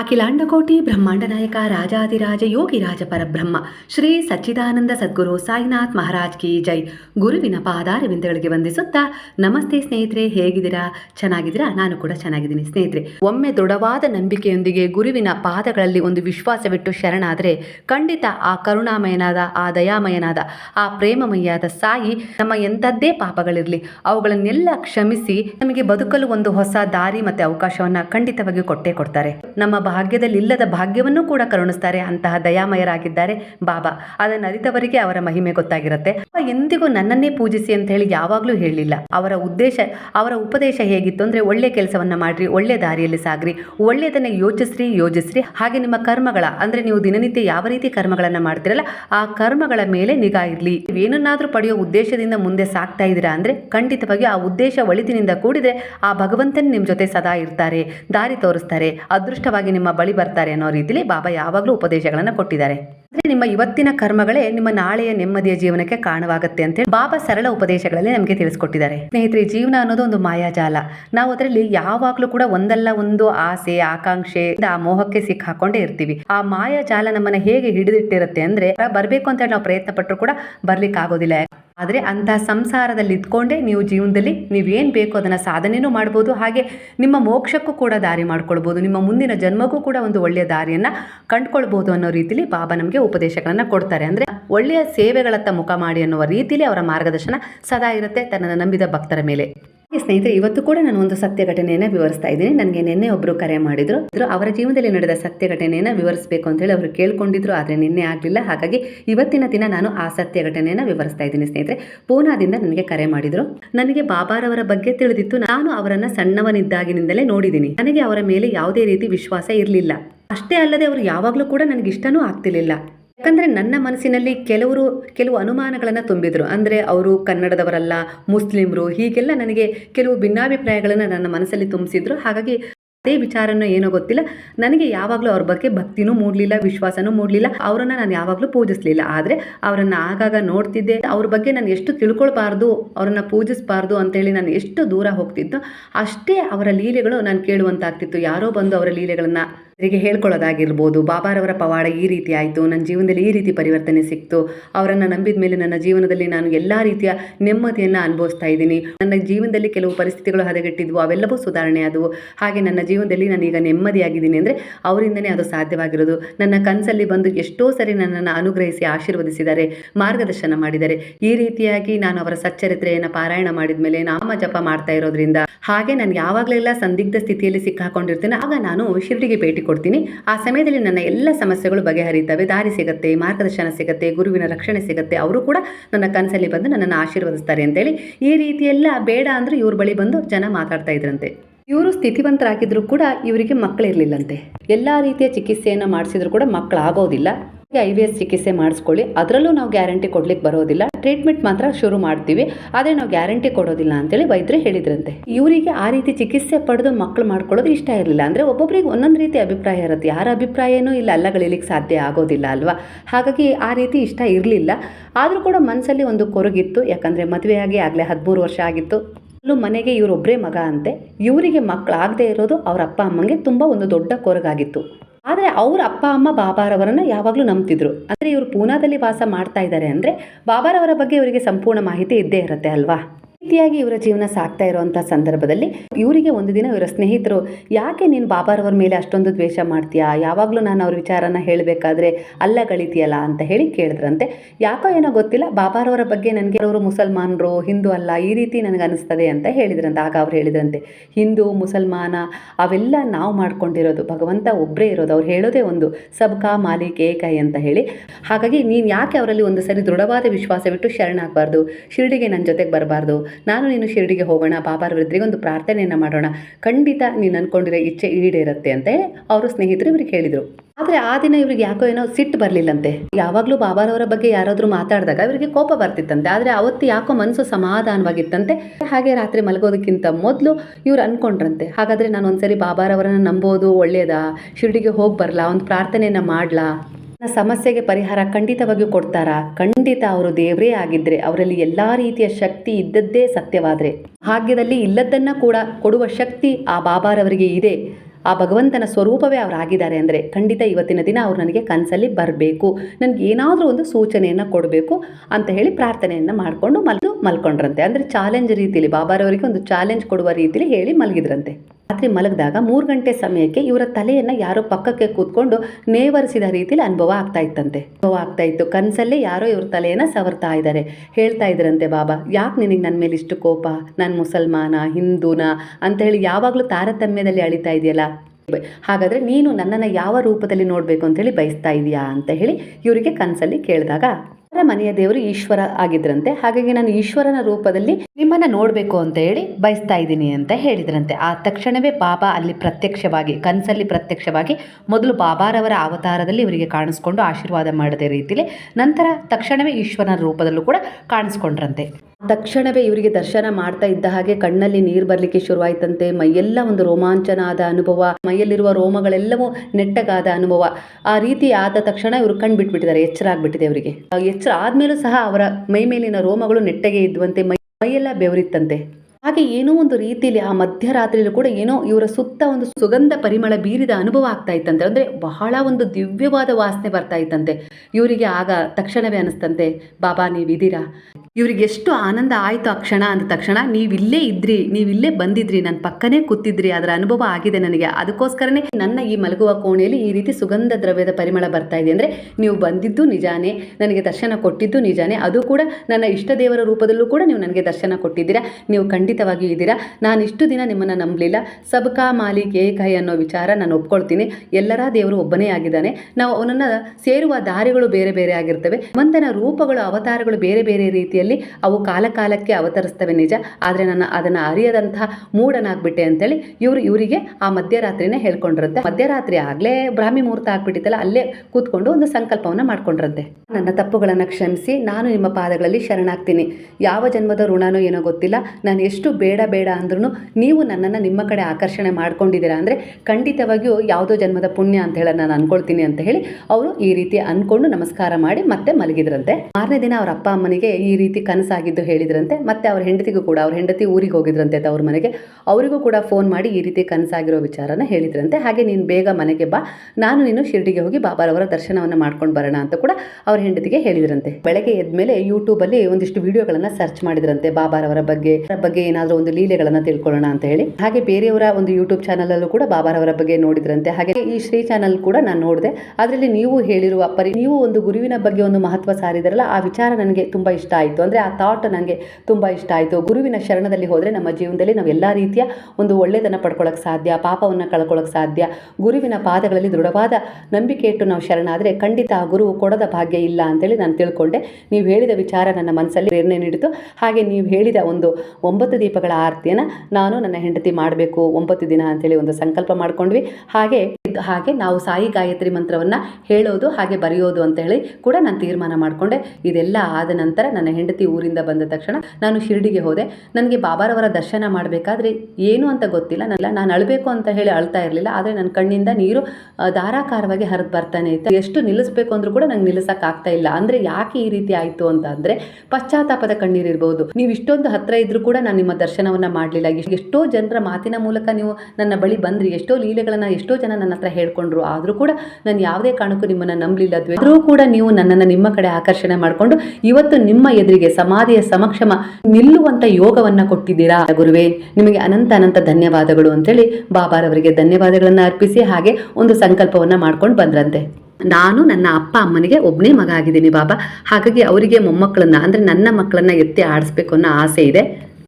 ಅಖಿಲಾಂಡಕೋಟಿ ಬ್ರಹ್ಮಾಂಡ ನಾಯಕ ರಾಜಾದಿರಾಜ ಯೋಗಿ ರಾಜ ಪರಬ್ರಹ್ಮ, ಶ್ರೀ ಸಚ್ಚಿದಾನಂದ ಸದ್ಗುರು ಸಾಯಿನಾಥ್ ಮಹಾರಾಜ್ ಕಿ ಜೈ. ಗುರುವಿನ ಪಾದಾರವಿಂದಗಳಿಗೆ ವಂದಿಸುತ್ತಾ, ನಮಸ್ತೆ ಸ್ನೇಹಿತರೆ, ಹೇಗಿದ್ದೀರಾ? ಚೆನ್ನಾಗಿದ್ದೀರಾ? ನಾನು ಕೂಡ ಚೆನ್ನಾಗಿದ್ದೀನಿ ಸ್ನೇಹಿತರೆ. ಒಮ್ಮೆ ದೃಢವಾದ ನಂಬಿಕೆಯೊಂದಿಗೆ ಗುರುವಿನ ಪಾದಗಳಲ್ಲಿ ಒಂದು ವಿಶ್ವಾಸವಿಟ್ಟು ಶರಣಾದರೆ, ಖಂಡಿತ ಆ ಕರುಣಾಮಯನಾದ, ಆ ದಯಾಮಯನಾದ, ಆ ಪ್ರೇಮಮಯಾದ ಸಾಯಿ ನಮ್ಮ ಎಂಥದ್ದೇ ಪಾಪಗಳಿರಲಿ, ಅವುಗಳನ್ನೆಲ್ಲ ಕ್ಷಮಿಸಿ ನಮಗೆ ಬದುಕಲು ಒಂದು ಹೊಸ ದಾರಿ ಮತ್ತೆ ಅವಕಾಶವನ್ನು ಖಂಡಿತವಾಗಿ ಕೊಟ್ಟೇ ಕೊಡ್ತಾರೆ. ನಮ್ಮ ಭಾಗ್ಯದಲ್ಲಿ ಇಲ್ಲದ ಭಾಗ್ಯವನ್ನು ಕೂಡ ಕರುಣಿಸ್ತಾರೆ. ಅಂತಹ ದಯಾಮಯರಾಗಿದ್ದಾರೆ ಬಾಬಾ. ಅದನ್ನು ಅರಿತವರಿಗೆ ಅವರ ಮಹಿಮೆ ಗೊತ್ತಾಗಿರುತ್ತೆ. ಎಂದಿಗೂ ನನ್ನನ್ನೇ ಪೂಜಿಸಿ ಅಂತ ಹೇಳಿ ಯಾವಾಗಲೂ ಹೇಳಲಿಲ್ಲ ಅವರ ಉದ್ದೇಶ, ಅವರ ಉಪದೇಶ ಹೇಗಿತ್ತು ಅಂದ್ರೆ ಒಳ್ಳೆ ಕೆಲಸವನ್ನ ಮಾಡ್ರಿ, ಒಳ್ಳೆ ದಾರಿಯಲ್ಲಿ ಸಾಗ್ರಿ ಒಳ್ಳೆಯದನ್ನು ಯೋಚಿಸ್ರಿ ಯೋಚಿಸ್ರಿ ಹಾಗೆ ನಿಮ್ಮ ಕರ್ಮಗಳ, ಅಂದ್ರೆ ನೀವು ದಿನನಿತ್ಯ ಯಾವ ರೀತಿ ಕರ್ಮಗಳನ್ನು ಮಾಡ್ತಿರಲ್ಲ, ಆ ಕರ್ಮಗಳ ಮೇಲೆ ನಿಗಾ ಇರಲಿ. ಏನನ್ನಾದರೂ ಪಡೆಯೋ ಉದ್ದೇಶದಿಂದ ಮುಂದೆ ಸಾಕ್ತಾ ಇದ್ದೀರಾ ಅಂದ್ರೆ ಖಂಡಿತವಾಗಿ ಆ ಉದ್ದೇಶ ಒಳಿತಿನಿಂದ ಕೂಡಿದ್ರೆ ಆ ಭಗವಂತನ ನಿಮ್ಮ ಜೊತೆ ಸದಾ ಇರ್ತಾರೆ, ದಾರಿ ತೋರಿಸ್ತಾರೆ, ಅದೃಷ್ಟವಾಗಿ ನಿಮ್ಮ ಬಳಿ ಬರ್ತಾರೆ ಅನ್ನೋ ರೀತಿಲಿ ಬಾಬಾ ಯಾವಾಗಲೂ ಉಪದೇಶಗಳನ್ನು ಕೊಟ್ಟಿದ್ದಾರೆ. ಅಂದ್ರೆ ನಿಮ್ಮ ಇವತ್ತಿನ ಕರ್ಮಗಳೇ ನಿಮ್ಮ ನಾಳೆಯ ನೆಮ್ಮದಿಯ ಜೀವನಕ್ಕೆ ಕಾರಣವಾಗುತ್ತೆ ಅಂತ ಹೇಳಿ ಬಾಬಾ ಸರಳ ಉಪದೇಶಗಳಲ್ಲಿ ನಮಗೆ ತಿಳಿಸ್ಕೊಟ್ಟಿದ್ದಾರೆ. ಸ್ನೇಹಿತರೆ, ಜೀವನ ಅನ್ನೋದು ಒಂದು ಮಾಯಾಜಾಲ. ನಾವು ಅದರಲ್ಲಿ ಯಾವಾಗಲೂ ಕೂಡ ಒಂದಲ್ಲ ಒಂದು ಆಸೆ, ಆಕಾಂಕ್ಷೆ ಆ ಮೋಹಕ್ಕೆ ಸಿಕ್ಕಾಕೊಂಡೇ ಇರ್ತೀವಿ. ಆ ಮಾಯಾಜಾಲ ನಮ್ಮನ್ನ ಹೇಗೆ ಹಿಡಿದಿಟ್ಟಿರುತ್ತೆ ಅಂದ್ರೆ ಬರ್ಬೇಕು ಅಂತ ಹೇಳಿ ನಾವು ಪ್ರಯತ್ನ ಪಟ್ಟರು ಕೂಡ ಬರ್ಲಿಕ್ಕೆ ಆಗೋದಿಲ್ಲ. ಆದರೆ ಅಂತ ಸಂಸಾರದಲ್ಲಿ ಇದ್ಕೊಂಡೇ ನೀವು ಜೀವನದಲ್ಲಿ ನೀವೇನು ಬೇಕೋ ಅದನ್ನು ಸಾಧನೆಯೂ ಮಾಡ್ಬೋದು. ಹಾಗೆ ನಿಮ್ಮ ಮೋಕ್ಷಕ್ಕೂ ಕೂಡ ದಾರಿ ಮಾಡ್ಕೊಳ್ಬೋದು. ನಿಮ್ಮ ಮುಂದಿನ ಜನ್ಮಕ್ಕೂ ಕೂಡ ಒಂದು ಒಳ್ಳೆಯ ದಾರಿಯನ್ನು ಕಂಡುಕೊಳ್ಬೋದು ಅನ್ನೋ ರೀತಿಲಿ ಬಾಬಾ ನಮಗೆ ಉಪದೇಶಗಳನ್ನು ಕೊಡ್ತಾರೆ. ಅಂದರೆ ಒಳ್ಳೆಯ ಸೇವೆಗಳತ್ತ ಮುಖ ಮಾಡಿ ಅನ್ನುವ ರೀತಿಯಲ್ಲಿ ಅವರ ಮಾರ್ಗದರ್ಶನ ಸದಾ ಇರುತ್ತೆ ತನ್ನ ನಂಬಿದ ಭಕ್ತರ ಮೇಲೆ. ಸ್ನೇಹಿತರೆ, ಇವತ್ತು ಕೂಡ ನಾನು ಒಂದು ಸತ್ಯ ಘಟನೆಯನ್ನು ವಿವರಿಸ್ತಾ ಇದ್ದೀನಿ. ನನಗೆ ನಿನ್ನೆ ಒಬ್ಬರು ಕರೆ ಮಾಡಿದ್ರು. ಅವರ ಜೀವನದಲ್ಲಿ ನಡೆದ ಸತ್ಯ ಘಟನೆಯನ್ನು ವಿವರಿಸಬೇಕು ಅಂತ ಹೇಳಿ ಅವರು ಕೇಳ್ಕೊಂಡಿದ್ರು, ಆದರೆ ನಿನ್ನೆ ಆಗಲಿಲ್ಲ. ಹಾಗಾಗಿ ಇವತ್ತಿನ ದಿನ ನಾನು ಆ ಸತ್ಯ ಘಟನೆಯನ್ನು ವಿವರಿಸ್ತಾ ಇದ್ದೀನಿ ಸ್ನೇಹಿತರೆ. ಪೂನಾದಿಂದ ನನಗೆ ಕರೆ ಮಾಡಿದ್ರು. ನನಗೆ ಬಾಬಾರವರ ಬಗ್ಗೆ ತಿಳಿದಿತ್ತು. ನಾನು ಅವರನ್ನ ಸಣ್ಣವನಿದ್ದಾಗಿನಿಂದಲೇ ನೋಡಿದ್ದೀನಿ. ನನಗೆ ಅವರ ಮೇಲೆ ಯಾವುದೇ ರೀತಿ ವಿಶ್ವಾಸ ಇರಲಿಲ್ಲ. ಅಷ್ಟೇ ಅಲ್ಲದೆ ಅವರು ಯಾವಾಗಲೂ ಕೂಡ ನನಗೆ ಇಷ್ಟನೂ ಆಗ್ತಿರ್ಲಿಲ್ಲ. ಯಾಕಂದರೆ ನನ್ನ ಮನಸ್ಸಿನಲ್ಲಿ ಕೆಲವರು, ಕೆಲವು ಅನುಮಾನಗಳನ್ನು ತುಂಬಿದ್ರು. ಅಂದರೆ ಅವರು ಕನ್ನಡದವರಲ್ಲ, ಮುಸ್ಲಿಮರು, ಹೀಗೆಲ್ಲ ನನಗೆ ಕೆಲವು ಭಿನ್ನಾಭಿಪ್ರಾಯಗಳನ್ನು ನನ್ನ ಮನಸ್ಸಲ್ಲಿ ತುಂಬಿಸಿದ್ರು. ಹಾಗಾಗಿ ಅದೇ ವಿಚಾರನೂ ಏನೋ ಗೊತ್ತಿಲ್ಲ. ನನಗೆ ಯಾವಾಗಲೂ ಅವ್ರ ಬಗ್ಗೆ ಭಕ್ತಿನೂ ಮೂಡಲಿಲ್ಲ, ವಿಶ್ವಾಸನೂ ಮೂಡಲಿಲ್ಲ. ಅವರನ್ನು ನಾನು ಯಾವಾಗಲೂ ಪೂಜಿಸಲಿಲ್ಲ. ಆದರೆ ಅವರನ್ನು ಆಗಾಗ ನೋಡ್ತಿದ್ದೆ. ಅವ್ರ ಬಗ್ಗೆ ನಾನು ಎಷ್ಟು ತಿಳ್ಕೊಳ್ಬಾರ್ದು, ಅವರನ್ನು ಪೂಜಿಸಬಾರ್ದು ಅಂತೇಳಿ ನಾನು ಎಷ್ಟು ದೂರ ಹೋಗ್ತಿದ್ದೋ ಅಷ್ಟೇ ಅವರ ಲೀಲೆಗಳು ನಾನು ಕೇಳುವಂತಾಗ್ತಿತ್ತು. ಯಾರೋ ಬಂದು ಅವರ ಲೀಲೆಗಳನ್ನು ಅವರಿಗೆ ಹೇಳ್ಕೊಳ್ಳೋದಾಗಿರ್ಬೋದು, ಬಾಬಾರವರ ಪವಾಡ ಈ ರೀತಿ ಆಯಿತು, ನನ್ನ ಜೀವನದಲ್ಲಿ ಈ ರೀತಿ ಪರಿವರ್ತನೆ ಸಿಕ್ತು, ಅವರನ್ನು ನಂಬಿದ ಮೇಲೆ ನನ್ನ ಜೀವನದಲ್ಲಿ ನಾನು ಎಲ್ಲ ರೀತಿಯ ನೆಮ್ಮದಿಯನ್ನು ಅನುಭವಿಸ್ತಾ ಇದ್ದೀನಿ. ನನ್ನ ಜೀವನದಲ್ಲಿ ಕೆಲವು ಪರಿಸ್ಥಿತಿಗಳು ಹದಗೆಟ್ಟಿದ್ವು, ಅವೆಲ್ಲವೂ ಸುಧಾರಣೆ ಆದವು. ಹಾಗೆ ನನ್ನ ಜೀವನದಲ್ಲಿ ನಾನೀಗ ನೆಮ್ಮದಿಯಾಗಿದ್ದೀನಿ ಅಂದರೆ ಅವರಿಂದನೇ ಅದು ಸಾಧ್ಯವಾಗಿರೋದು. ನನ್ನ ಕನಸಲ್ಲಿ ಬಂದು ಎಷ್ಟೋ ಸರಿ ನನ್ನನ್ನು ಅನುಗ್ರಹಿಸಿ ಆಶೀರ್ವದಿಸಿದ್ದಾರೆ, ಮಾರ್ಗದರ್ಶನ ಮಾಡಿದ್ದಾರೆ. ಈ ರೀತಿಯಾಗಿ ನಾನು ಅವರ ಸಚ್ಚರಿತ್ರೆಯನ್ನು ಪಾರಾಯಣ ಮಾಡಿದ ಮೇಲೆ ನಾಮ ಜಪ ಮಾಡ್ತಾ ಇರೋದ್ರಿಂದ, ಹಾಗೆ ನಾನು ಯಾವಾಗಲೆಲ್ಲ ಸಂದಿಗ್ಧ ಸ್ಥಿತಿಯಲ್ಲಿ ಸಿಕ್ಕಾಕೊಂಡಿರ್ತೇನೆ, ಆಗ ನಾನು ಶಿರಡಿಗೆ ಭೇಟಿ ಕೊಡ್ತೀನಿ. ಆ ಸಮಯದಲ್ಲಿ ನನ್ನ ಎಲ್ಲ ಸಮಸ್ಯೆಗಳು ಬಗೆಹರಿತವೆ. ದಾರಿ ಸಿಗುತ್ತೆ, ಮಾರ್ಗದರ್ಶನ ಸಿಗುತ್ತೆ, ಗುರುವಿನ ರಕ್ಷಣೆ ಸಿಗುತ್ತೆ. ಅವರು ಕೂಡ ನನ್ನ ಕನಸಲ್ಲಿ ಬಂದು ನನ್ನನ್ನು ಆಶೀರ್ವದಿಸ್ತಾರೆ ಅಂತೇಳಿ ಈ ರೀತಿಯೆಲ್ಲ ಬೇಡ ಅಂದರೂ ಇವ್ರ ಬಳಿ ಬಂದು ಜನ ಮಾತಾಡ್ತಾ ಇದ್ರಂತೆ. ಇವರು ಸ್ಥಿತಿವಂತರಾಗಿದ್ದರೂ ಕೂಡ ಇವರಿಗೆ ಮಕ್ಕಳಿರಲಿಲ್ಲಂತೆ ಎಲ್ಲ ರೀತಿಯ ಚಿಕಿತ್ಸೆಯನ್ನು ಮಾಡಿಸಿದ್ರು ಕೂಡ ಮಕ್ಕಳಾಗೋದಿಲ್ಲ ಐ ವಿ ಎಸ್ ಚಿಕಿತ್ಸೆ ಮಾಡಿಸ್ಕೊಳ್ಳಿ. ಅದರಲ್ಲೂ ನಾವು ಗ್ಯಾರಂಟಿ ಕೊಡ್ಲಿಕ್ಕೆ ಬರೋದಿಲ್ಲ. ಟ್ರೀಟ್ಮೆಂಟ್ ಮಾತ್ರ ಶುರು ಮಾಡ್ತೀವಿ. ಆದರೆ ನಾವು ಗ್ಯಾರಂಟಿ ಕೊಡೋದಿಲ್ಲ ಅಂತೇಳಿ ವೈದ್ಯರು ಹೇಳಿದ್ರಂತೆ. ಇವರಿಗೆ ಆ ರೀತಿ ಚಿಕಿತ್ಸೆ ಪಡೆದು ಮಕ್ಕಳು ಮಾಡ್ಕೊಳ್ಳೋದು ಇಷ್ಟ ಇರಲಿಲ್ಲ. ಅಂದರೆ ಒಬ್ಬೊಬ್ಬರಿಗೆ ಒಂದೊಂದು ರೀತಿ ಅಭಿಪ್ರಾಯ ಇರುತ್ತೆ. ಯಾರ ಅಭಿಪ್ರಾಯನೂ ಇಲ್ಲ. ಅಲ್ಲಗಳಿಲಿಕ್ಕೆ ಸಾಧ್ಯ ಆಗೋದಿಲ್ಲ ಅಲ್ವಾ? ಹಾಗಾಗಿ ಆ ರೀತಿ ಇಷ್ಟ ಇರಲಿಲ್ಲ. ಆದರೂ ಕೂಡ ಮನಸ್ಸಲ್ಲಿ ಒಂದು ಕೊರಗಿತ್ತು. ಯಾಕಂದರೆ ಮದುವೆಯಾಗಿ ಆಗಲೇ ಹದಿಮೂರು ವರ್ಷ ಆಗಿತ್ತು. ಅಲ್ಲೂ ಮನೆಗೆ ಇವರೊಬ್ಬರೇ ಮಗ ಅಂತೆ. ಇವರಿಗೆ ಮಕ್ಕಳಾಗದೇ ಇರೋದು ಅವರ ಅಪ್ಪ ಅಮ್ಮಂಗೆ ತುಂಬ ಒಂದು ದೊಡ್ಡ ಕೊರಗಾಗಿತ್ತು. ಆದರೆ ಅವ್ರ ಅಪ್ಪ, ಅಮ್ಮ ಬಾಬಾರವರನ್ನು ಯಾವಾಗಲೂ ನಂಬ್ತಿದ್ರು. ಅಂದರೆ ಇವರು ಪೂನಾದಲ್ಲಿ ವಾಸ ಮಾಡ್ತಾ ಇದ್ದಾರೆ ಅಂದರೆ ಬಾಬಾರವರ ಬಗ್ಗೆ ಇವರಿಗೆ ಸಂಪೂರ್ಣ ಮಾಹಿತಿ ಇದ್ದೇ ಇರುತ್ತೆ ಅಲ್ವಾ? ರೀತಿಯಾಗಿ ಇವರ ಜೀವನ ಸಾಕ್ತಾ ಇರುವಂತಹ ಸಂದರ್ಭದಲ್ಲಿ ಇವರಿಗೆ ಒಂದು ದಿನ ಇವರ ಸ್ನೇಹಿತರು, ಯಾಕೆ ನೀನು ಬಾಬಾರವರ ಮೇಲೆ ಅಷ್ಟೊಂದು ದ್ವೇಷ ಮಾಡ್ತೀಯಾ? ಯಾವಾಗಲೂ ನಾನು ಅವ್ರ ವಿಚಾರನ ಹೇಳಬೇಕಾದ್ರೆ ಅಲ್ಲ ಗಳಿತೀಯಲ್ಲ ಅಂತ ಹೇಳಿ ಕೇಳಿದ್ರಂತೆ. ಯಾಕೋ ಏನೋ ಗೊತ್ತಿಲ್ಲ ಬಾಬಾರವರ ಬಗ್ಗೆ ನನಗೆ ಅವರು ಮುಸಲ್ಮಾನರು, ಹಿಂದೂ ಅಲ್ಲ, ಈ ರೀತಿ ನನಗೆ ಅನಿಸ್ತದೆ ಅಂತ ಹೇಳಿದ್ರಂತೆ. ಆಗ ಅವ್ರು ಹೇಳಿದ್ರಂತೆ, ಹಿಂದೂ, ಮುಸಲ್ಮಾನ, ಅವೆಲ್ಲ ನಾವು ಮಾಡ್ಕೊಂಡಿರೋದು, ಭಗವಂತ ಒಬ್ಬರೇ ಇರೋದು, ಅವ್ರು ಹೇಳೋದೇ ಒಂದು ಸಬ್ಕಾ ಮಾಲಿಕ್ ಏಕೈ ಅಂತ ಹೇಳಿ. ಹಾಗಾಗಿ ನೀನು ಯಾಕೆ ಅವರಲ್ಲಿ ಒಂದು ಸರಿ ದೃಢವಾದ ವಿಶ್ವಾಸವಿಟ್ಟು ಶರಣಾಗಬಾರ್ದು, ಶಿರಡಿಗೆ ನನ್ನ ಜೊತೆಗೆ ಬರಬಾರ್ದು ನಾನು ನೀನು ಶಿರಡಿಗೆ ಹೋಗೋಣ ಬಾಬಾರವರಿದ್ರಿಗೆ ಒಂದು ಪ್ರಾರ್ಥನೆಯನ್ನು ಮಾಡೋಣ. ಖಂಡಿತ ನೀನು ಅಂದ್ಕೊಂಡಿರೋ ಇಚ್ಛೆ ಈಡೇರುತ್ತೆ ಅಂತ ಅವರು ಸ್ನೇಹಿತರು ಇವ್ರಿಗೆ ಹೇಳಿದರು. ಆದರೆ ಆ ದಿನ ಇವ್ರಿಗೆ ಯಾಕೋ ಏನೋ ಸಿಟ್ಟು ಬರಲಿಲ್ಲಂತೆ. ಯಾವಾಗಲೂ ಬಾಬಾರವರ ಬಗ್ಗೆ ಯಾರಾದರೂ ಮಾತಾಡಿದಾಗ ಇವರಿಗೆ ಕೋಪ ಬರ್ತಿತ್ತಂತೆ. ಆದರೆ ಅವತ್ತು ಯಾಕೋ ಮನಸ್ಸು ಸಮಾಧಾನವಾಗಿತ್ತಂತೆ. ಹಾಗೆ ರಾತ್ರಿ ಮಲಗೋದಕ್ಕಿಂತ ಮೊದಲು ಇವ್ರು ಅನ್ಕೊಂಡ್ರಂತೆ. ಹಾಗಾದರೆ ನಾನು ಒಂದ್ಸರಿ ಬಾಬಾರವರನ್ನ ನಂಬೋದು ಒಳ್ಳೆಯದಾ ಶಿರಡಿಗೆ ಹೋಗಿ ಬರಲಾ? ಒಂದು ಪ್ರಾರ್ಥನೆಯನ್ನು ಮಾಡ್ಲಾ? ಸಮಸ್ಯೆಗೆ ಪರಿಹಾರ ಖಂಡಿತವಾಗಿಯೂ ಕೊಡ್ತಾರಾ? ಖಂಡಿತ ಅವರು ದೇವರೇ ಆಗಿದ್ರೆ ಅವರಲ್ಲಿ ಎಲ್ಲ ರೀತಿಯ ಶಕ್ತಿ ಇದ್ದದ್ದೇ ಸತ್ಯವಾದರೆ. ಭಾಗ್ಯದಲ್ಲಿ ಇಲ್ಲದನ್ನ ಕೂಡ ಕೊಡುವ ಶಕ್ತಿ ಆ ಬಾಬಾರವರಿಗೆ ಇದೆ. ಆ ಭಗವಂತನ ಸ್ವರೂಪವೇ ಅವರಾಗಿದ್ದಾರೆ ಅಂದರೆ ಖಂಡಿತ ಇವತ್ತಿನ ದಿನ ಅವರು ನನಗೆ ಕನಸಲ್ಲಿ ಬರಬೇಕು. ನನಗೆ ಏನಾದರೂ ಒಂದು ಸೂಚನೆಯನ್ನು ಕೊಡಬೇಕು ಅಂತ ಹೇಳಿ ಪ್ರಾರ್ಥನೆಯನ್ನು ಮಾಡಿಕೊಂಡು ಮಲ್ದು ಮಲ್ಕೊಂಡ್ರಂತೆ. ಅಂದರೆ ಚಾಲೆಂಜ್ ರೀತಿಯಲ್ಲಿ ಬಾಬಾರವರಿಗೆ ಒಂದು ಚಾಲೆಂಜ್ ಕೊಡುವ ರೀತಿಯಲ್ಲಿ ಹೇಳಿ ಮಲಗಿದ್ರಂತೆ. ರಾತ್ರಿ ಮಲಗಿದಾಗ ಮೂರು ಗಂಟೆ ಸಮಯಕ್ಕೆ ಇವರ ತಲೆಯನ್ನು ಯಾರೋ ಪಕ್ಕಕ್ಕೆ ಕೂತ್ಕೊಂಡು ನೇವರಿಸಿದ ರೀತಿಯಲ್ಲಿ ಅನುಭವ ಆಗ್ತಾ ಇತ್ತಂತೆ. ಅನುಭವ ಆಗ್ತಾ ಇತ್ತು. ಕನಸಲ್ಲೇ ಯಾರೋ ಇವ್ರ ತಲೆಯನ್ನು ಸವರ್ತಾ ಇದ್ದಾರೆ ಹೇಳ್ತಾ ಇದ್ರಂತೆ, ಬಾಬಾ, ಯಾಕೆ ನಿನಗೆ ನನ್ನ ಮೇಲೆ ಇಷ್ಟು ಕೋಪ? ನಾನು ಮುಸಲ್ಮಾನ, ಹಿಂದೂನಾ ಅಂತ ಹೇಳಿ ಯಾವಾಗಲೂ ತಾರತಮ್ಯದಲ್ಲಿ ಅಳಿತಾ ಇದೆಯಲ್ಲ? ಹಾಗಾದರೆ ನೀನು ನನ್ನನ್ನು ಯಾವ ರೂಪದಲ್ಲಿ ನೋಡಬೇಕು ಅಂತೇಳಿ ಬಯಸ್ತಾ ಇದೆಯಾ? ಅಂತ ಹೇಳಿ ಇವರಿಗೆ ಕನಸಲ್ಲಿ ಕೇಳಿದಾಗ ಮನೆಯ ದೇವರು ಈಶ್ವರ ಆಗಿದ್ರಂತೆ. ಹಾಗಾಗಿ ನಾನು ಈಶ್ವರನ ರೂಪದಲ್ಲಿ ನಿಮ್ಮನ್ನ ನೋಡಬೇಕು ಅಂತ ಹೇಳಿ ಬಯಸ್ತಾ ಇದ್ದೀನಿ ಅಂತ ಹೇಳಿದ್ರಂತೆ. ಆ ತಕ್ಷಣವೇ ಬಾಬಾ ಅಲ್ಲಿ ಪ್ರತ್ಯಕ್ಷವಾಗಿ, ಕನಸಲ್ಲಿ ಪ್ರತ್ಯಕ್ಷವಾಗಿ ಮೊದಲು ಬಾಬಾರವರ ಅವತಾರದಲ್ಲಿ ಇವರಿಗೆ ಕಾಣಿಸ್ಕೊಂಡು ಆಶೀರ್ವಾದ ಮಾಡದೇ ರೀತಿಯಲ್ಲಿ ನಂತರ ತಕ್ಷಣವೇ ಈಶ್ವರನ ರೂಪದಲ್ಲೂ ಕೂಡ ಕಾಣಿಸ್ಕೊಂಡ್ರಂತೆ. ತಕ್ಷಣವೇ ಇವರಿಗೆ ದರ್ಶನ ಮಾಡ್ತಾ ಇದ್ದ ಹಾಗೆ ಕಣ್ಣಲ್ಲಿ ನೀರು ಬರಲಿಕ್ಕೆ ಶುರುವಾಯ್ತಂತೆ. ಮೈಯೆಲ್ಲ ಒಂದು ರೋಮಾಂಚನ ಆದ ಅನುಭವ, ಮೈಯಲ್ಲಿರುವ ರೋಮಗಳೆಲ್ಲವೂ ನೆಟ್ಟಗಾದ ಅನುಭವ. ಆ ರೀತಿ ಆದ ತಕ್ಷಣ ಇವರು ಕಣ್ಣು ಬಿಟ್ಬಿಟ್ಟಿದ್ದಾರೆ ಎಚ್ಚರ ಆಗ್ಬಿಟ್ಟಿದೆ ಅವರಿಗೆ ಎಚ್ಚರ ಆದ್ಮೇಲೂ ಸಹ ಅವರ ಮೈ ಮೇಲಿನ ರೋಮಗಳು ನೆಟ್ಟಗೆ ಇದ್ವಂತೆ. ಮೈ ಮೈಯೆಲ್ಲ ಬೆವರಿತ್ತಂತೆ. ಹಾಗೆ ಏನೋ ಒಂದು ರೀತಿಯಲ್ಲಿ ಆ ಮಧ್ಯರಾತ್ರಿಯಲ್ಲೂ ಕೂಡ ಏನೋ ಇವರ ಸುತ್ತ ಒಂದು ಸುಗಂಧ ಪರಿಮಳ ಬೀರಿದ ಅನುಭವ ಆಗ್ತಾ ಇತ್ತಂತೆ. ಅಂದರೆ ಬಹಳ ಒಂದು ದಿವ್ಯವಾದ ವಾಸನೆ ಬರ್ತಾ ಇತ್ತಂತೆ. ಇವರಿಗೆ ಆಗ ತಕ್ಷಣವೇ ಅನಿಸ್ತಂತೆ, ಬಾಬಾ, ನೀವಿದ್ದೀರಾ? ಇವ್ರಿಗೆ ಎಷ್ಟು ಆನಂದ ಆಯಿತು ಆ ಕ್ಷಣ ಅಂದ ತಕ್ಷಣ, ನೀವಿಲ್ಲೇ ಇದ್ರಿ, ನೀವಿಲ್ಲೇ ಬಂದಿದ್ರಿ ನನ್ನ ಪಕ್ಕನೇ ಕೂತಿದ್ರಿ, ಅದರ ಅನುಭವ ಆಗಿದೆ ನನಗೆ. ಅದಕ್ಕೋಸ್ಕರನೇ ನನ್ನ ಈ ಮಲಗುವ ಕೋಣೆಯಲ್ಲಿ ಈ ರೀತಿ ಸುಗಂಧ ದ್ರವ್ಯದ ಪರಿಮಳ ಬರ್ತಾ ಇದೆ ಅಂದರೆ ನೀವು ಬಂದಿದ್ದು ನಿಜಾನೇ ನನಗೆ ದರ್ಶನ ಕೊಟ್ಟಿದ್ದು ನಿಜಾನೇ. ಅದು ಕೂಡ ನನ್ನ ಇಷ್ಟ ದೇವರ ರೂಪದಲ್ಲೂ ಕೂಡ ನೀವು ನನಗೆ ದರ್ಶನ ಕೊಟ್ಟಿದ್ದೀರಾ. ನೀವು ಖಂಡಿತವಾಗಿಯೂ ಇದ್ದೀರಾ. ನಾನು ಇಷ್ಟು ದಿನ ನಿಮ್ಮನ್ನು ನಂಬಲಿಲ್ಲ. ಸಬ್ಕಾ ಮಾಲಿಕ್ ಏಕೈ ಅನ್ನೋ ವಿಚಾರ ನಾನು ಒಪ್ಕೊಳ್ತೀನಿ. ಎಲ್ಲರ ದೇವರು ಒಬ್ಬನೇ ಆಗಿದ್ದಾನೆ. ನಾವು ಅವನನ್ನು ಸೇರುವ ದಾರಿಗಳು ಬೇರೆ ಬೇರೆ ಆಗಿರ್ತವೆ. ಮಂದನ ರೂಪಗಳು, ಅವತಾರಗಳು ಬೇರೆ ಬೇರೆ ರೀತಿಯಲ್ಲಿ ಅವು ಕಾಲ ಕಾಲಕ್ಕೆ ಅವತರಿಸ್ತವೆ ನಿಜ. ಆದರೆ ನನ್ನ ಅದನ್ನು ಅರಿಯದಂತಹ ಮೂಢನಾಗ್ಬಿಟ್ಟೆ ಅಂತೇಳಿ ಇವರು ಇವರಿಗೆ ಆ ಮಧ್ಯರಾತ್ರಿನೇ ಹೇಳ್ಕೊಂಡಿರುತ್ತೆ ಮಧ್ಯರಾತ್ರಿ ಆಗಲೇ ಬ್ರಾಹ್ಮಿ ಮುಹೂರ್ತ ಆಗ್ಬಿಟ್ಟಿತ್ತಲ್ಲ, ಅಲ್ಲೇ ಕೂತ್ಕೊಂಡು ಒಂದು ಸಂಕಲ್ಪವನ್ನು ಮಾಡ್ಕೊಂಡ್ರಂತೆ. ನನ್ನ ತಪ್ಪುಗಳನ್ನು ಕ್ಷಮಿಸಿ ನಾನು ನಿಮ್ಮ ಪಾದಗಳಲ್ಲಿ ಶರಣಾಗ್ತೀನಿ. ಯಾವ ಜನ್ಮದ ಋಣನೋ ಏನೋ ಗೊತ್ತಿಲ್ಲ. ನಾನು ಎಷ್ಟು ಬೇಡ ಬೇಡ ಅಂದ್ರೂ ನೀವು ನನ್ನನ್ನು ನಿಮ್ಮ ಕಡೆ ಆಕರ್ಷಣೆ ಮಾಡ್ಕೊಂಡಿದ್ದೀರಾ ಅಂದರೆ ಖಂಡಿತವಾಗಿಯೂ ಯಾವುದೋ ಜನ್ಮದ ಪುಣ್ಯ ಅಂತ ಹೇಳಿ ನಾನು ಅನ್ಕೊಳ್ತೀನಿ ಅಂತ ಹೇಳಿ ಅವರು ಈ ರೀತಿ ಅನ್ಕೊಂಡು ನಮಸ್ಕಾರ ಮಾಡಿ ಮತ್ತೆ ಮಲಗಿದ್ರಂತೆ. ಮಾರನೇ ದಿನ ಅವರ ಅಪ್ಪ ಅಮ್ಮನಿಗೆ ಈ ರೀತಿ ಕನಸಾಗಿದ್ದು ಹೇಳಿದ್ರಂತೆ, ಮತ್ತೆ ಅವ್ರ ಹೆಂಡತಿಗೂ ಕೂಡ, ಅವ್ರ ಹೆಂಡತಿ ಊರಿಗೆ ಹೋಗಿದ್ರಂತೆ ಅವ್ರ ಮನೆಗೆ, ಅವರಿಗೂ ಕೂಡ ಫೋನ್ ಮಾಡಿ ಈ ರೀತಿ ಕನಸಾಗಿರೋ ವಿಚಾರನ ಹೇಳಿದ್ರಂತೆ. ಹಾಗೆ ನೀನು ಬೇಗ ಮನೆಗೆ ಬಾ, ನಾನು ನೀನು ಶಿರ್ಡಿಗೆ ಹೋಗಿ ಬಾಬಾರವರ ದರ್ಶನವನ್ನು ಮಾಡ್ಕೊಂಡು ಬರೋಣ ಅಂತ ಕೂಡ ಅವ್ರ ಹೆಂಡತಿಗೆ ಹೇಳಿದ್ರಂತೆ. ಬೆಳಗ್ಗೆ ಎದ್ಮೇಲೆ ಯೂಟ್ಯೂಬಲ್ಲಿ ಒಂದಿಷ್ಟು ವಿಡಿಯೋಗಳನ್ನು ಸರ್ಚ್ ಮಾಡಿದ್ರಂತೆ ಬಾಬಾರವರ ಬಗ್ಗೆ ಬಗ್ಗೆ ಏನಾದರೂ ಒಂದು ಲೀಲೆಗಳನ್ನು ತಿಳ್ಕೊಳ್ಳೋಣ ಅಂತ ಹೇಳಿ. ಹಾಗೆ ಬೇರೆಯವರ ಒಂದು ಯೂಟ್ಯೂಬ್ ಚಾನಲಲ್ಲೂ ಕೂಡ ಬಾಬಾರವರ ಬಗ್ಗೆ ನೋಡಿದ್ರಂತೆ. ಹಾಗೆ ಈ ಶ್ರೀ ಚಾನಲ್ ಕೂಡ ನಾನು ನೋಡಿದೆ. ಅದರಲ್ಲಿ ನೀವು ಹೇಳಿರುವ ಪರಿ, ನೀವು ಒಂದು ಗುರುವಿನ ಬಗ್ಗೆ ಒಂದು ಮಹತ್ವ ಸಾರಿದ್ರಲ್ಲ, ಆ ವಿಚಾರ ನನಗೆ ತುಂಬ ಇಷ್ಟ ಆಯಿತು. ಅಂದರೆ ಆ ಥಾಟ್ ನನಗೆ ತುಂಬ ಇಷ್ಟ ಆಯಿತು. ಗುರುವಿನ ಶರಣದಲ್ಲಿ ಹೋದರೆ ನಮ್ಮ ಜೀವನದಲ್ಲಿ ನಾವು ಎಲ್ಲ ರೀತಿಯ ಒಂದು ಒಳ್ಳೆಯದನ್ನು ಪಡ್ಕೊಳ್ಳೋಕೆ ಸಾಧ್ಯ, ಪಾಪವನ್ನು ಕಳ್ಕೊಳ್ಳೋಕೆ ಸಾಧ್ಯ. ಗುರುವಿನ ಪಾದಗಳಲ್ಲಿ ದೃಢವಾದ ನಂಬಿಕೆ ಇಟ್ಟು ನಾವು ಶರಣಾದರೆ ಖಂಡಿತ ಆ ಗುರು ಕೊಡದ ಭಾಗ್ಯ ಇಲ್ಲ ಅಂತೇಳಿ ನಾನು ತಿಳ್ಕೊಂಡೆ. ನೀವು ಹೇಳಿದ ವಿಚಾರ ನನ್ನ ಮನಸ್ಸಲ್ಲಿ ಪ್ರೇರಣೆ ನೀಡಿತು. ಹಾಗೆ ನೀವು ಹೇಳಿದ ಒಂದು ಒಂಬತ್ತು ದೀಪಗಳ ಆರತಿಯನ್ನು ನಾನು ನನ್ನ ಹೆಂಡತಿ ಮಾಡಬೇಕು, ಒಂಬತ್ತು ದಿನ ಅಂತೇಳಿ ಒಂದು ಸಂಕಲ್ಪ ಮಾಡಿಕೊಂಡ್ವಿ. ಹಾಗೆ ಹಾಗೆ ನಾವು ಸಾಯಿ ಗಾಯತ್ರಿ ಮಂತ್ರವನ್ನು ಹೇಳೋದು ಹಾಗೆ ಬರೆಯೋದು ಅಂತ ಹೇಳಿ ಕೂಡ ನಾನು ತೀರ್ಮಾನ ಮಾಡಿಕೊಂಡೆ. ಇದೆಲ್ಲ ಆದ ನಂತರ ನನ್ನ ಹೆಂಡತಿ ಊರಿಂದ ಬಂದ ತಕ್ಷಣ ನಾನು ಶಿರ್ಡಿಗೆ ಹೋದೆ. ನನಗೆ ಬಾಬಾರವರ ದರ್ಶನ ಮಾಡಬೇಕಾದ್ರೆ ಏನು ಅಂತ ಗೊತ್ತಿಲ್ಲ. ನನ್ನ ನಾನು ಅಳಬೇಕು ಅಂತ ಹೇಳಿ ಅಳ್ತಾ ಇರಲಿಲ್ಲ. ಆದರೆ ನನ್ನ ಕಣ್ಣಿಂದ ನೀರು ಧಾರಾಕಾರವಾಗಿ ಹರಿದು ಬರ್ತಾನೆ ಇತ್ತು. ಎಷ್ಟು ನಿಲ್ಲಿಸ್ಬೇಕು ಅಂದರೂ ಕೂಡ ನಂಗೆ ನಿಲ್ಲಿಸಕ್ಕೆ ಆಗ್ತಾ ಇಲ್ಲ. ಅಂದರೆ ಯಾಕೆ ಈ ರೀತಿ ಆಯಿತು ಅಂತ ಅಂದರೆ ಪಶ್ಚಾತ್ತಾಪದ ಕಣ್ಣೀರಿರ್ಬೋದು ನೀವು ಇಷ್ಟೊಂದು ಹತ್ರ ಇದ್ರೂ ಕೂಡ ನಾನು ನಿಮ್ಮ ದರ್ಶನವನ್ನು ಮಾಡಲಿಲ್ಲ. ಎಷ್ಟೋ ಜನರ ಮಾತಿನ ಮೂಲಕ ನೀವು ನನ್ನ ಬಳಿ ಬಂದ್ರಿ. ಎಷ್ಟೋ ಲೀಲೆಗಳನ್ನು, ಎಷ್ಟೋ ಜನ ನನ್ನ ಹೇಳ್ಕೊಂಡ್ರು. ಆದರೂ ಕೂಡ ನಾನು ಯಾವುದೇ ಕಾರಣಕ್ಕೂ ನಿಮ್ಮನ್ನು ನಂಬಲಿಲ್ಲ. ಆದರೂ ಕೂಡ ನೀವು ನನ್ನನ್ನು ನಿಮ್ಮ ಕಡೆ ಆಕರ್ಷಣೆ ಮಾಡಿಕೊಂಡು ಇವತ್ತು ನಿಮ್ಮ ಎದುರಿಗೆ ಸಮಾಧಿಯ ಸಮಕ್ಷಮ ನಿಲ್ಲುವಂತ ಯೋಗವನ್ನ ಕೊಟ್ಟಿದ್ದೀರಾ? ಗುರುವೇ, ನಿಮಗೆ ಅನಂತ ಅನಂತ ಧನ್ಯವಾದಗಳು ಅಂತೇಳಿ ಬಾಬಾರವರಿಗೆ ಧನ್ಯವಾದಗಳನ್ನು ಅರ್ಪಿಸಿ ಹಾಗೆ ಒಂದು ಸಂಕಲ್ಪವನ್ನ ಮಾಡ್ಕೊಂಡು ಬಂದ್ರಂತೆ. ನಾನು ನನ್ನ ಅಪ್ಪ ಅಮ್ಮನಿಗೆ ಒಬ್ಬನೇ ಮಗ ಆಗಿದ್ದೀನಿ ಬಾಬಾ. ಹಾಗಾಗಿ ಅವರಿಗೆ ಮೊಮ್ಮಕ್ಕಳನ್ನ, ಅಂದರೆ ನನ್ನ ಮಕ್ಕಳನ್ನ ಎತ್ತಿ ಆಡಿಸ್ಬೇಕು ಅನ್ನೋ ಆಸೆ ಇದೆ.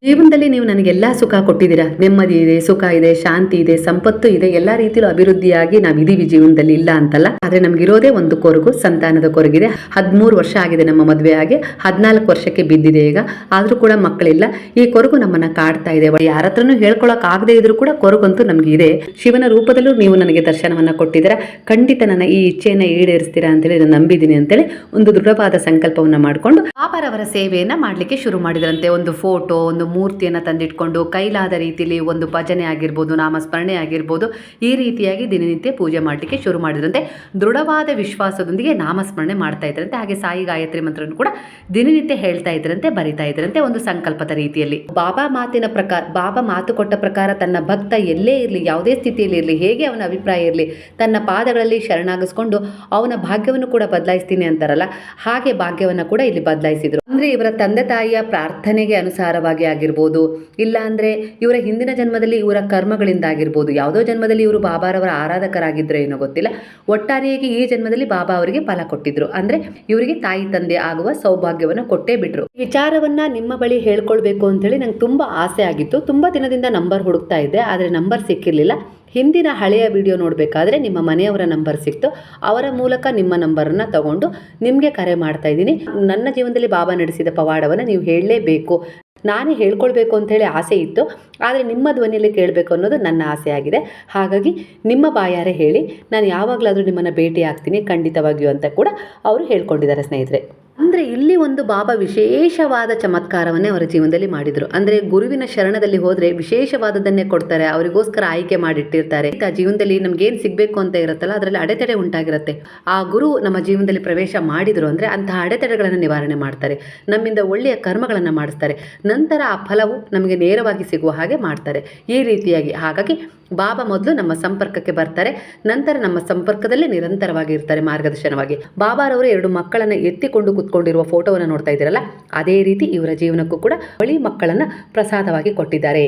ಜೀವನದಲ್ಲಿ ನೀವು ನನಗೆಲ್ಲ ಸುಖ ಕೊಟ್ಟಿದ್ದೀರಾ? ನೆಮ್ಮದಿ ಇದೆ, ಸುಖ ಇದೆ, ಶಾಂತಿ ಇದೆ, ಸಂಪತ್ತು ಇದೆ, ಎಲ್ಲಾ ರೀತಿಯಲ್ಲೂ ಅಭಿವೃದ್ಧಿಯಾಗಿ ನಾವು ಇದೀವಿ ಜೀವನದಲ್ಲಿ, ಇಲ್ಲ ಅಂತಲ್ಲ? ಆದ್ರೆ ನಮ್ಗೆ ಇರೋದೇ ಒಂದು ಕೊರಗು, ಸಂತಾನದ ಕೊರಗಿದೆ. ಹದಿಮೂರು ವರ್ಷ ಆಗಿದೆ ನಮ್ಮ ಮದುವೆ ಆಗಿ, ಹದಿನಾಲ್ಕು ವರ್ಷಕ್ಕೆ ಬಿದ್ದಿದೆ ಈಗ. ಆದರೂ ಕೂಡ ಮಕ್ಕಳಿಲ್ಲ. ಈ ಕೊರಗು ನಮ್ಮನ್ನ ಕಾಡ್ತಾ ಇದೆ. ಯಾರ ಹತ್ರನು ಹೇಳ್ಕೊಳಕ್ ಆಗದೆ ಇದ್ರೂ ಕೂಡ ಕೊರಗಂತೂ ನಮ್ಗೆ ಇದೆ. ಶಿವನ ರೂಪದಲ್ಲೂ ನೀವು ನನಗೆ ದರ್ಶನವನ್ನ ಕೊಟ್ಟಿದ್ದೀರಾ? ಖಂಡಿತ ನನ್ನ ಈ ಇಚ್ಛೆಯನ್ನ ಈಡೇರಿಸ್ತೀರಾ ಅಂತೇಳಿ ನಾನು ನಂಬಿದ್ದೀನಿ ಅಂತೇಳಿ ಒಂದು ದೃಢವಾದ ಸಂಕಲ್ಪವನ್ನ ಮಾಡಿಕೊಂಡು ಪಾಪರವರ ಸೇವೆಯನ್ನ ಮಾಡ್ಲಿಕ್ಕೆ ಶುರು ಮಾಡಿದ್ರಂತೆ. ಒಂದು ಫೋಟೋ ಒಂದು ಮೂರ್ತಿಯನ್ನು ತಂದಿಟ್ಕೊಂಡು ಕೈಲಾದ ರೀತಿಯಲ್ಲಿ ಒಂದು ಭಜನೆ ಆಗಿರ್ಬೋದು, ನಾಮಸ್ಮರಣೆ ಆಗಿರ್ಬೋದು, ಈ ರೀತಿಯಾಗಿ ದಿನನಿತ್ಯ ಪೂಜೆ ಮಾಡಲಿಕ್ಕೆ ಶುರು ಮಾಡಿದ್ರಂತೆ. ದೃಢವಾದ ವಿಶ್ವಾಸದೊಂದಿಗೆ ನಾಮಸ್ಮರಣೆ ಮಾಡ್ತಾ ಇದ್ರಂತೆ. ಹಾಗೆ ಸಾಯಿ ಗಾಯತ್ರಿ ಮಂತ್ರವನ್ನು ಕೂಡ ದಿನನಿತ್ಯ ಹೇಳ್ತಾ ಇದ್ರಂತೆ, ಬರಿತಾ ಇದ್ರಂತೆ ಒಂದು ಸಂಕಲ್ಪದ ರೀತಿಯಲ್ಲಿ. ಬಾಬಾ ಮಾತಿನ ಪ್ರಕಾರ, ಬಾಬಾ ಮಾತು ಕೊಟ್ಟ ಪ್ರಕಾರ ತನ್ನ ಭಕ್ತ ಎಲ್ಲೇ ಇರಲಿ, ಯಾವುದೇ ಸ್ಥಿತಿಯಲ್ಲಿ ಇರಲಿ, ಹೇಗೆ ಅವನ ಅಭಿಪ್ರಾಯ ಇರಲಿ, ತನ್ನ ಪಾದಗಳಲ್ಲಿ ಶರಣಾಗಿಸ್ಕೊಂಡು ಅವನ ಭಾಗ್ಯವನ್ನು ಕೂಡ ಬದಲಾಯಿಸ್ತೀನಿ ಅಂತಾರಲ್ಲ, ಹಾಗೆ ಭಾಗ್ಯವನ್ನು ಕೂಡ ಇಲ್ಲಿ ಬದಲಾಯಿಸಿದ್ರು. ಅಂದ್ರೆ ಇವರ ತಂದೆ ತಾಯಿಯ ಪ್ರಾರ್ಥನೆಗೆ ಅನುಸಾರವಾಗಿ ಆಗಿರ್ಬೋದು ಇಲ್ಲ ಅಂದ್ರೆ ಇವರ ಹಿಂದಿನ ಜನ್ಮದಲ್ಲಿ ಇವರ ಕರ್ಮಗಳಿಂದ ಆಗಿರ್ಬೋದು ಯಾವುದೋ ಜನ್ಮದಲ್ಲಿ ಇವರು ಬಾಬಾರವರ ಆರಾಧಕರಾಗಿದ್ದರೆ ಏನೋ ಗೊತ್ತಿಲ್ಲ, ಒಟ್ಟಾರೆಯಾಗಿ ಈ ಜನ್ಮದಲ್ಲಿ ಬಾಬಾ ಅವರಿಗೆ ಫಲ ಕೊಟ್ಟಿದ್ರು. ಅಂದ್ರೆ ಇವರಿಗೆ ತಾಯಿ ತಂದೆ ಆಗುವ ಸೌಭಾಗ್ಯವನ್ನು ಕೊಟ್ಟೇ ಬಿಟ್ರು. ವಿಚಾರವನ್ನ ನಿಮ್ಮ ಬಳಿ ಹೇಳ್ಕೊಳ್ಬೇಕು ಅಂತೇಳಿ ನಂಗೆ ತುಂಬಾ ಆಸೆ ಆಗಿತ್ತು. ತುಂಬಾ ದಿನದಿಂದ ನಂಬರ್ ಹುಡುಕ್ತಾ ಇದ್ದೆ, ಆದರೆ ನಂಬರ್ ಸಿಕ್ಕಿರಲಿಲ್ಲ. ಹಿಂದಿನ ಹಳೆಯ ವಿಡಿಯೋ ನೋಡಬೇಕಾದ್ರೆ ನಿಮ್ಮ ಮನೆಯವರ ನಂಬರ್ ಸಿಕ್ತು. ಅವರ ಮೂಲಕ ನಿಮ್ಮ ನಂಬರನ್ನು ತಗೊಂಡು ನಿಮಗೆ ಕರೆ ಮಾಡ್ತಾ ಇದ್ದೀನಿ. ನನ್ನ ಜೀವನದಲ್ಲಿ ಬಾಬಾ ನಡೆಸಿದ ಪವಾಡವನ್ನು ನೀವು ಹೇಳಲೇಬೇಕು. ನಾನೇ ಹೇಳ್ಕೊಳ್ಬೇಕು ಅಂತೇಳಿ ಆಸೆ ಇತ್ತು, ಆದರೆ ನಿಮ್ಮ ಧ್ವನಿಯಲ್ಲಿ ಕೇಳಬೇಕು ಅನ್ನೋದು ನನ್ನ ಆಸೆ ಆಗಿದೆ ಹಾಗಾಗಿ ನಿಮ್ಮ ಬಾಯಾರೆ ಹೇಳಿ, ನಾನು ಯಾವಾಗಲಾದರೂ ನಿಮ್ಮನ್ನು ಭೇಟಿ ಆಗ್ತೀನಿ ಖಂಡಿತವಾಗಿಯೂ ಅಂತ ಕೂಡ ಅವರು ಹೇಳ್ಕೊಂಡಿದ್ದಾರೆ ಸ್ನೇಹಿತರೆ. ಅಂದರೆ ಇಲ್ಲಿ ಒಂದು ಬಾಬಾ ವಿಶೇಷವಾದ ಚಮತ್ಕಾರವನ್ನೇ ಅವರ ಜೀವನದಲ್ಲಿ ಮಾಡಿದರು. ಅಂದರೆ ಗುರುವಿನ ಶರಣದಲ್ಲಿ ಹೋದರೆ ವಿಶೇಷವಾದದನ್ನೇ ಕೊಡ್ತಾರೆ, ಅವರಿಗೋಸ್ಕರ ಆಯ್ಕೆ ಮಾಡಿಟ್ಟಿರ್ತಾರೆ. ಆ ಜೀವನದಲ್ಲಿ ನಮ್ಗೇನು ಸಿಗಬೇಕು ಅಂತ ಇರುತ್ತಲ್ಲ, ಅದರಲ್ಲಿ ಅಡೆತಡೆ ಉಂಟಾಗಿರುತ್ತೆ. ಆ ಗುರು ನಮ್ಮ ಜೀವನದಲ್ಲಿ ಪ್ರವೇಶ ಮಾಡಿದರು ಅಂದರೆ ಅಂತಹ ಅಡೆತಡೆಗಳನ್ನು ನಿವಾರಣೆ ಮಾಡ್ತಾರೆ. ನಮ್ಮಿಂದ ಒಳ್ಳೆಯ ಕರ್ಮಗಳನ್ನು ಮಾಡಿಸ್ತಾರೆ. ನಂತರ ಆ ಫಲವು ನಮಗೆ ನೇರವಾಗಿ ಸಿಗುವ ಹಾಗೆ ಮಾಡ್ತಾರೆ. ಈ ರೀತಿಯಾಗಿ ಹಾಗಾಗಿ ಬಾಬಾ ಮೊದಲು ನಮ್ಮ ಸಂಪರ್ಕಕ್ಕೆ ಬರ್ತಾರೆ, ನಂತರ ನಮ್ಮ ಸಂಪರ್ಕದಲ್ಲೇ ನಿರಂತರವಾಗಿ ಇರ್ತಾರೆ ಮಾರ್ಗದರ್ಶನವಾಗಿ. ಬಾಬಾರವರು ಎರಡು ಮಕ್ಕಳನ್ನು ಎತ್ತಿಕೊಂಡು ಕುತ್ಕೊಂಡಿರುವ ಫೋಟೋವನ್ನು ನೋಡ್ತಾ ಇದ್ದೀರಲ್ಲ, ಅದೇ ರೀತಿ ಇವರ ಜೀವನಕ್ಕೂ ಕೂಡ ಬಳಿ ಮಕ್ಕಳನ್ನು ಪ್ರಸಾದವಾಗಿ ಕೊಟ್ಟಿದ್ದಾರೆ.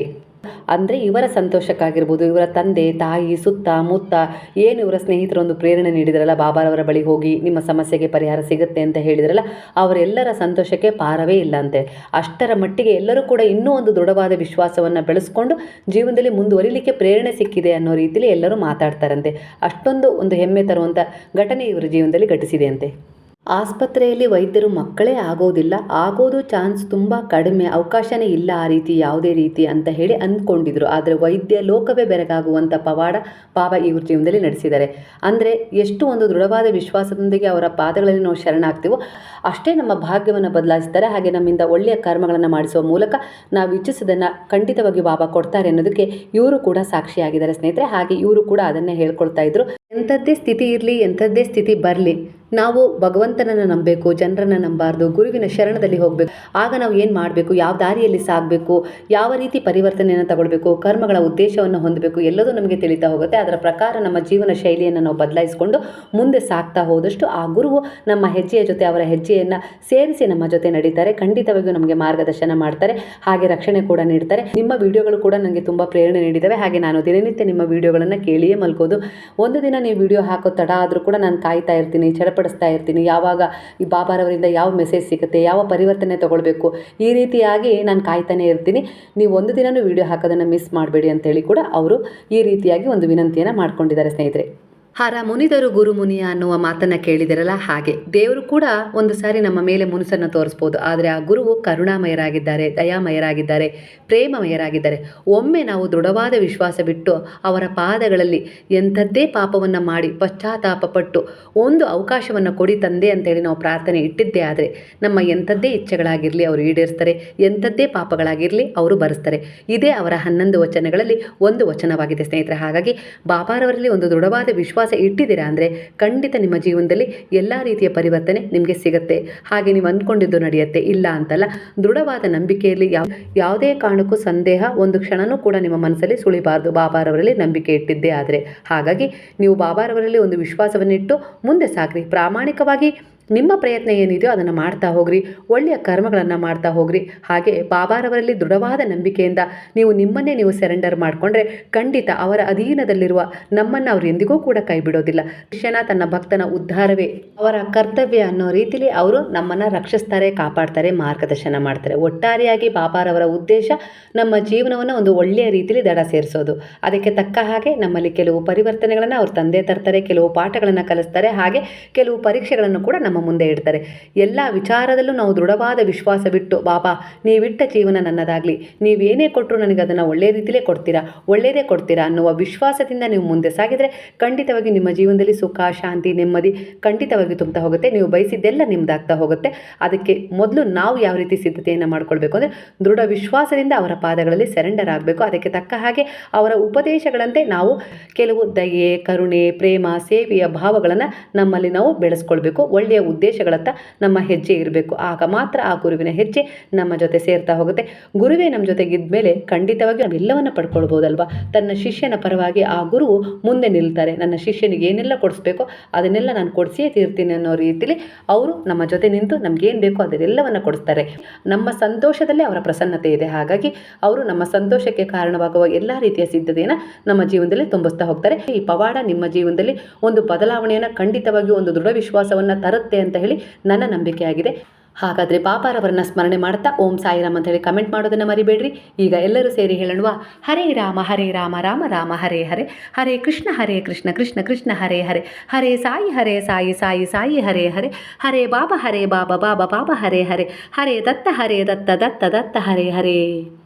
ಅಂದರೆ ಇವರ ಸಂತೋಷಕ್ಕಾಗಿರ್ಬೋದು, ಇವರ ತಂದೆ, ತಾಯಿ, ಸುತ್ತ ಮುತ್ತ ಏನು ಇವರ ಸ್ನೇಹಿತರೊಂದು ಪ್ರೇರಣೆ ನೀಡಿದ್ರಲ್ಲ, ಬಾಬಾರವರ ಬಳಿ ಹೋಗಿ ನಿಮ್ಮ ಸಮಸ್ಯೆಗೆ ಪರಿಹಾರ ಸಿಗುತ್ತೆ ಅಂತ ಹೇಳಿದ್ರಲ್ಲ, ಅವರೆಲ್ಲರ ಸಂತೋಷಕ್ಕೆ ಪಾರವೇ ಇಲ್ಲ ಅಂತೆ. ಅಷ್ಟರ ಮಟ್ಟಿಗೆ ಎಲ್ಲರೂ ಕೂಡ ಇನ್ನೂ ಒಂದು ದೃಢವಾದ ವಿಶ್ವಾಸವನ್ನು ಬೆಳೆಸ್ಕೊಂಡು ಜೀವನದಲ್ಲಿ ಮುಂದುವರಿಲಿಕ್ಕೆ ಪ್ರೇರಣೆ ಸಿಕ್ಕಿದೆ ಅನ್ನೋ ರೀತಿಯಲ್ಲಿ ಎಲ್ಲರೂ ಮಾತಾಡ್ತಾರಂತೆ. ಅಷ್ಟೊಂದು ಒಂದು ಹೆಮ್ಮೆ ತರುವಂಥ ಘಟನೆ ಇವರ ಜೀವನದಲ್ಲಿ ಘಟಿಸಿದೆ ಅಂತೆ. ಆಸ್ಪತ್ರೆಯಲ್ಲಿ ವೈದ್ಯರು ಮಕ್ಕಳೇ ಆಗೋದಿಲ್ಲ. ಆಗೋದು ಚಾನ್ಸ್ ತುಂಬ ಕಡಿಮೆ. ಅವಕಾಶನೇ ಇಲ್ಲ ಆ ರೀತಿ, ಯಾವುದೇ ರೀತಿ ಅಂತ ಹೇಳಿ ಅಂದ್ಕೊಂಡಿದ್ರು. ಆದರೆ ವೈದ್ಯ ಲೋಕವೇ ಬೆರಗಾಗುವಂಥ ಪವಾಡ ಪಾಪ ಇವ್ರ ಜೀವನದಲ್ಲಿ ನಡೆಸಿದ್ದಾರೆ. ಅಂದರೆ ಎಷ್ಟು ಒಂದು ದೃಢವಾದ ವಿಶ್ವಾಸದೊಂದಿಗೆ ಅವರ ಪಾದಗಳಲ್ಲಿ ನಾವು ಶರಣಾಗ್ತೀವೋ ಅಷ್ಟೇ ನಮ್ಮ ಭಾಗ್ಯವನ್ನು ಬದಲಾಯಿಸ್ತಾರೆ. ಹಾಗೆ ನಮ್ಮಿಂದ ಒಳ್ಳೆಯ ಕರ್ಮಗಳನ್ನು ಮಾಡಿಸುವ ಮೂಲಕ ನಾವು ಇಚ್ಛಿಸೋದನ್ನು ಖಂಡಿತವಾಗಿ ಬಾಬಾ ಕೊಡ್ತಾರೆ ಅನ್ನೋದಕ್ಕೆ ಇವರು ಕೂಡ ಸಾಕ್ಷಿಯಾಗಿದ್ದಾರೆ ಸ್ನೇಹಿತರೆ. ಹಾಗೆ ಇವರು ಕೂಡ ಅದನ್ನೇ ಹೇಳ್ಕೊಳ್ತಾ ಇದ್ರು. ಎಂಥದ್ದೇ ಸ್ಥಿತಿ ಇರಲಿ, ಎಂಥದ್ದೇ ಸ್ಥಿತಿ ಬರಲಿ ನಾವು ಭಗವಂತನನ್ನು ನಂಬಬೇಕು, ಜನರನ್ನು ನಂಬಾರ್ದು, ಗುರುವಿನ ಶರಣದಲ್ಲಿ ಹೋಗಬೇಕು. ಆಗ ನಾವು ಏನು ಮಾಡಬೇಕು? ಯಾವ ದಾರಿಯಲ್ಲಿ ಸಾಗಬೇಕು? ಯಾವ ರೀತಿ ಪರಿವರ್ತನೆಯನ್ನು ತಗೊಳ್ಬೇಕು? ಕರ್ಮಗಳ ಉದ್ದೇಶವನ್ನು ಹೊಂದಬೇಕು? ಎಲ್ಲದೂ ನಮಗೆ ತಿಳಿತಾ ಹೋಗುತ್ತೆ. ಅದರ ಪ್ರಕಾರ ನಮ್ಮ ಜೀವನ ಶೈಲಿಯನ್ನು ನಾವು ಬದಲಾಯಿಸಿಕೊಂಡು ಮುಂದೆ ಸಾಗ್ತಾ ಹೋದಷ್ಟು ಆ ಗುರುವು ನಮ್ಮ ಹೆಜ್ಜೆಯ ಜೊತೆ ಅವರ ಹೆಜ್ಜೆಯನ್ನು ಸೇರಿಸಿ ನಮ್ಮ ಜೊತೆ ನಡೀತಾರೆ. ಖಂಡಿತವಾಗಿಯೂ ನಮಗೆ ಮಾರ್ಗದರ್ಶನ ಮಾಡ್ತಾರೆ. ಹಾಗೆ ರಕ್ಷಣೆ ಕೂಡ ನೀಡ್ತಾರೆ. ನಿಮ್ಮ ವಿಡಿಯೋಗಳು ಕೂಡ ನನಗೆ ತುಂಬ ಪ್ರೇರಣೆ ನೀಡಿದ್ದಾವೆ ಹಾಗೆ ನಾನು ದಿನನಿತ್ಯ ನಿಮ್ಮ ವಿಡಿಯೋಗಳನ್ನು ಕೇಳಿಯೇ ಮಲ್ಕೋದು ಒಂದು ದಿನ ನೀವು ವಿಡಿಯೋ ಹಾಕೋ ತಡ ಆದರೂ ಕೂಡ ನಾನು ಕಾಯ್ತಾ ಇರ್ತೀನಿ. ಚಡಪಡಿಸ್ತಾ ಇರ್ತೀನಿ. ಯಾವಾಗ ಈ ಬಾಬಾರವರಿಂದ ಯಾವ ಮೆಸೇಜ್ ಸಿಗುತ್ತೆ, ಯಾವ ಪರಿವರ್ತನೆ ತೊಗೊಳ್ಬೇಕು, ಈ ರೀತಿಯಾಗಿ ನಾನು ಕಾಯ್ತಾನೆ ಇರ್ತೀನಿ. ನೀವು ಒಂದು ದಿನವೂ ವಿಡಿಯೋ ಹಾಕೋದನ್ನು ಮಿಸ್ ಮಾಡಬೇಡಿ ಅಂತೇಳಿ ಕೂಡ ಅವರು ಈ ರೀತಿಯಾಗಿ ಒಂದು ವಿನಂತಿಯನ್ನು ಮಾಡ್ಕೊಂಡಿದ್ದಾರೆ ಸ್ನೇಹಿತರೆ. ಹರ ಮುನಿದರು ಗುರು ಮುನಿಯ ಅನ್ನುವ ಮಾತನ್ನು ಕೇಳಿದಿರಲ್ಲ, ಹಾಗೆ. ದೇವರು ಕೂಡ ಒಂದು ಸಾರಿ ನಮ್ಮ ಮೇಲೆ ಮುನಿಸನ್ನು ತೋರಿಸ್ಬೋದು. ಆದರೆ ಆ ಗುರುವು ಕರುಣಾಮಯರಾಗಿದ್ದಾರೆ, ದಯಾಮಯರಾಗಿದ್ದಾರೆ, ಪ್ರೇಮಮಯರಾಗಿದ್ದಾರೆ. ಒಮ್ಮೆ ನಾವು ದೃಢವಾದ ವಿಶ್ವಾಸ ಬಿಟ್ಟು ಅವರ ಪಾದಗಳಲ್ಲಿ ಎಂಥದ್ದೇ ಪಾಪವನ್ನು ಮಾಡಿ ಪಶ್ಚಾತ್ತಾಪ ಪಟ್ಟು ಒಂದು ಅವಕಾಶವನ್ನು ಕೊಡಿ ತಂದೆ ಅಂತೇಳಿ ನಾವು ಪ್ರಾರ್ಥನೆ ಇಟ್ಟಿದ್ದೇ ಆದರೆ ನಮ್ಮ ಎಂಥದ್ದೇ ಇಚ್ಛೆಗಳಾಗಿರಲಿ ಅವರು ಈಡೇರಿಸ್ತಾರೆ, ಎಂಥದ್ದೇ ಪಾಪಗಳಾಗಿರಲಿ ಅವರು ಬರೆಸ್ತಾರೆ. ಇದೇ ಅವರ ಹನ್ನೊಂದು ವಚನಗಳಲ್ಲಿ ಒಂದು ವಚನವಾಗಿದೆ ಸ್ನೇಹಿತರೆ. ಹಾಗಾಗಿ ಬಾಬಾರವರಲ್ಲಿ ಒಂದು ದೃಢವಾದ ವಿಶ್ವಾಸ ಇಟ್ಟಿದ್ದೀರಾ ಅಂದರೆ ಖಂಡಿತ ನಿಮ್ಮ ಜೀವನದಲ್ಲಿ ಎಲ್ಲ ರೀತಿಯ ಪರಿವರ್ತನೆ ನಿಮಗೆ ಸಿಗುತ್ತೆ. ಹಾಗೆ ನೀವು ಅಂದ್ಕೊಂಡಿದ್ದು ನಡೆಯುತ್ತೆ. ಇಲ್ಲ ಅಂತಲ್ಲ, ದೃಢವಾದ ನಂಬಿಕೆಯಲ್ಲಿ ಯಾವ, ಯಾವುದೇ ಕಾರಣಕ್ಕೂ ಸಂದೇಹ ಒಂದು ಕ್ಷಣನೂ ಕೂಡ ನಿಮ್ಮ ಮನಸ್ಸಲ್ಲಿ ಸುಳಿಬಾರ್ದು. ಬಾಬಾರವರಲ್ಲಿ ನಂಬಿಕೆ ಇಟ್ಟಿದ್ದೇ ಆದರೆ. ಹಾಗಾಗಿ ನೀವು ಬಾಬಾರವರಲ್ಲಿ ಒಂದು ವಿಶ್ವಾಸವನ್ನಿಟ್ಟು ಮುಂದೆ ಸಾಕ್ರಿ ಪ್ರಾಮಾಣಿಕವಾಗಿ ನಿಮ್ಮ ಪ್ರಯತ್ನ ಏನಿದೆಯೋ ಅದನ್ನು ಮಾಡ್ತಾ ಹೋಗ್ರಿ, ಒಳ್ಳೆಯ ಕರ್ಮಗಳನ್ನು ಮಾಡ್ತಾ ಹೋಗ್ರಿ. ಹಾಗೆ ಬಾಬಾರವರಲ್ಲಿ ದೃಢವಾದ ನಂಬಿಕೆಯಿಂದ ನೀವು ನಿಮ್ಮನ್ನೇ ನೀವು ಸೆರೆಂಡರ್ ಮಾಡಿಕೊಂಡ್ರೆ ಖಂಡಿತ ಅವರ ಅಧೀನದಲ್ಲಿರುವ ನಮ್ಮನ್ನು ಅವ್ರು ಎಂದಿಗೂ ಕೂಡ ಕೈ ಬಿಡೋದಿಲ್ಲ ಶಿಷ್ಯನ ತನ್ನ ಭಕ್ತನ ಉದ್ಧಾರವೇ, ಅವರ ಕರ್ತವ್ಯ ಅನ್ನೋ ರೀತಿಲಿ ಅವರು ನಮ್ಮನ್ನು ರಕ್ಷಿಸ್ತಾರೆ, ಕಾಪಾಡ್ತಾರೆ, ಮಾರ್ಗದರ್ಶನ ಮಾಡ್ತಾರೆ. ಒಟ್ಟಾರೆಯಾಗಿ ಬಾಬಾರವರ ಉದ್ದೇಶ ನಮ್ಮ ಜೀವನವನ್ನು ಒಂದು ಒಳ್ಳೆಯ ರೀತಿಲಿ ದಡ ಸೇರಿಸೋದು. ಅದಕ್ಕೆ ತಕ್ಕ ಹಾಗೆ ನಮ್ಮಲ್ಲಿ ಕೆಲವು ಪರಿವರ್ತನೆಗಳನ್ನು ಅವರು ತಂದೆ ತರ್ತಾರೆ, ಕೆಲವು ಪಾಠಗಳನ್ನು ಕಲಿಸ್ತಾರೆ, ಹಾಗೆ ಕೆಲವು ಪರೀಕ್ಷೆಗಳನ್ನು ಕೂಡ ನಮ್ಮ ಮುಂದೆ ಇಡ್ತಾರೆ. ಎಲ್ಲ ವಿಚಾರದಲ್ಲೂ ನಾವು ದೃಢವಾದ ವಿಶ್ವಾಸ ಬಿಟ್ಟು ಬಾಬಾ, ನೀವಿಟ್ಟ ಜೀವನ ನನ್ನದಾಗಲಿ. ನೀವೇನೇ ಕೊಟ್ಟರು ನನಗೆ ಅದನ್ನು ಒಳ್ಳೆಯ ರೀತಿಯಲ್ಲೇ ಕೊಡ್ತೀರಾ? ಒಳ್ಳೆಯದೇ ಕೊಡ್ತೀರಾ? ಅನ್ನುವ ವಿಶ್ವಾಸದಿಂದ ನೀವು ಮುಂದೆ ಸಾಗಿದರೆ ಖಂಡಿತವಾಗಿ ನಿಮ್ಮ ಜೀವನದಲ್ಲಿ ಸುಖ, ಶಾಂತಿ, ನೆಮ್ಮದಿ ಖಂಡಿತವಾಗಿ ತುಂಬ್ತಾ ಹೋಗುತ್ತೆ. ನೀವು ಬಯಸಿದ್ದೆಲ್ಲ ನಿಮ್ಮದಾಗ್ತಾ ಹೋಗುತ್ತೆ. ಅದಕ್ಕೆ ಮೊದಲು ನಾವು ಯಾವ ರೀತಿ ಸಿದ್ಧತೆಯನ್ನು ಮಾಡ್ಕೊಳ್ಬೇಕು ಅಂದರೆ ದೃಢ ವಿಶ್ವಾಸದಿಂದ ಅವರ ಪಾದಗಳಲ್ಲಿ ಸೆರೆಂಡರ್ ಆಗಬೇಕು. ಅದಕ್ಕೆ ತಕ್ಕ ಹಾಗೆ ಅವರ ಉಪದೇಶಗಳಂತೆ ನಾವು ಕೆಲವು ದಯೆ, ಕರುಣೆ, ಪ್ರೇಮ, ಸೇವೆಯ ಭಾವಗಳನ್ನು ನಮ್ಮಲ್ಲಿ ನಾವು ಬೆಳೆಸ್ಕೊಳ್ಬೇಕು. ಒಳ್ಳೆಯ ಉದ್ದೇಶಗಳತ್ತ ನಮ್ಮ ಹೆಜ್ಜೆ ಇರಬೇಕು. ಆಗ ಮಾತ್ರ ಆ ಗುರುವಿನ ಹೆಜ್ಜೆ ನಮ್ಮ ಜೊತೆ ಸೇರ್ತಾ ಹೋಗುತ್ತೆ. ಗುರುವೇ ನಮ್ಮ ಜೊತೆಗೆ ಮೇಲೆ ಖಂಡಿತವಾಗಿ ನಾವೆಲ್ಲವನ್ನು ಪಡ್ಕೊಳ್ಬೋದಲ್ವಾ? ತನ್ನ ಶಿಷ್ಯನ ಪರವಾಗಿ ಆ ಗುರು ಮುಂದೆ ನಿಲ್ತಾರೆ. ನನ್ನ ಶಿಷ್ಯನಿಗೆ ಏನೆಲ್ಲ ಕೊಡಿಸ್ಬೇಕೋ ಅದನ್ನೆಲ್ಲ ನಾನು ಕೊಡಿಸಿಯೇ ತೀರ್ತೀನಿ ಅನ್ನೋ ರೀತಿಲಿ ಅವರು ನಮ್ಮ ಜೊತೆ ನಿಂತು ನಮ್ಗೇನು ಬೇಕೋ ಅದನ್ನೆಲ್ಲವನ್ನು ಕೊಡಿಸ್ತಾರೆ. ನಮ್ಮ ಸಂತೋಷದಲ್ಲೇ ಅವರ ಪ್ರಸನ್ನತೆ ಇದೆ. ಹಾಗಾಗಿ ಅವರು ನಮ್ಮ ಸಂತೋಷಕ್ಕೆ ಕಾರಣವಾಗುವ ಎಲ್ಲ ರೀತಿಯ ಸಿದ್ಧತೆಯನ್ನು ನಮ್ಮ ಜೀವನದಲ್ಲಿ ತುಂಬಿಸ್ತಾ ಹೋಗ್ತಾರೆ. ಈ ಪವಾಡ ನಿಮ್ಮ ಜೀವನದಲ್ಲಿ ಒಂದು ಬದಲಾವಣೆಯನ್ನು ಖಂಡಿತವಾಗಿ ಒಂದು ದೃಢ ವಿಶ್ವಾಸವನ್ನು ತರುತ್ತೆ ಅಂತ ಹೇಳಿ ನನ್ನ ನಂಬಿಕೆ ಆಗಿದೆ. ಹಾಗಾದರೆ ಪಾಪಾರವರನ್ನ ಸ್ಮರಣೆ ಮಾಡ್ತಾ ಓಂ ಸಾಯಿರಾಮ್ ಅಂತ ಹೇಳಿ ಕಮೆಂಟ್ ಮಾಡೋದನ್ನು ಮರಿಬೇಡ್ರಿ. ಈಗ ಎಲ್ಲರೂ ಸೇರಿ ಹೇಳೋಣ ಹರೇ ರಾಮ ಹರೇ ರಾಮ ರಾಮ ರಾಮ, ಹರೇ ಹರೇ ಹರೇ ಕೃಷ್ಣ ಹರೇ ಕೃಷ್ಣ ಕೃಷ್ಣ ಕೃಷ್ಣ, ಹರೇ ಹರೇ ಹರೇ ಸಾಯಿ ಹರೇ ಸಾಯಿ ಸಾಯಿ ಸಾಯಿ, ಹರೇ ಹರೇ ಹರೇ ಬಾಬಾ ಹರೇ ಬಾಬಾ ಬಾಬಾ ಬಾಬಾ, ಹರೇ ಹರೇ ಹರೇ ದತ್ತ ಹರೇ ದತ್ತ ದತ್ತ ದತ್ತ, ಹರೇ ಹರೇ.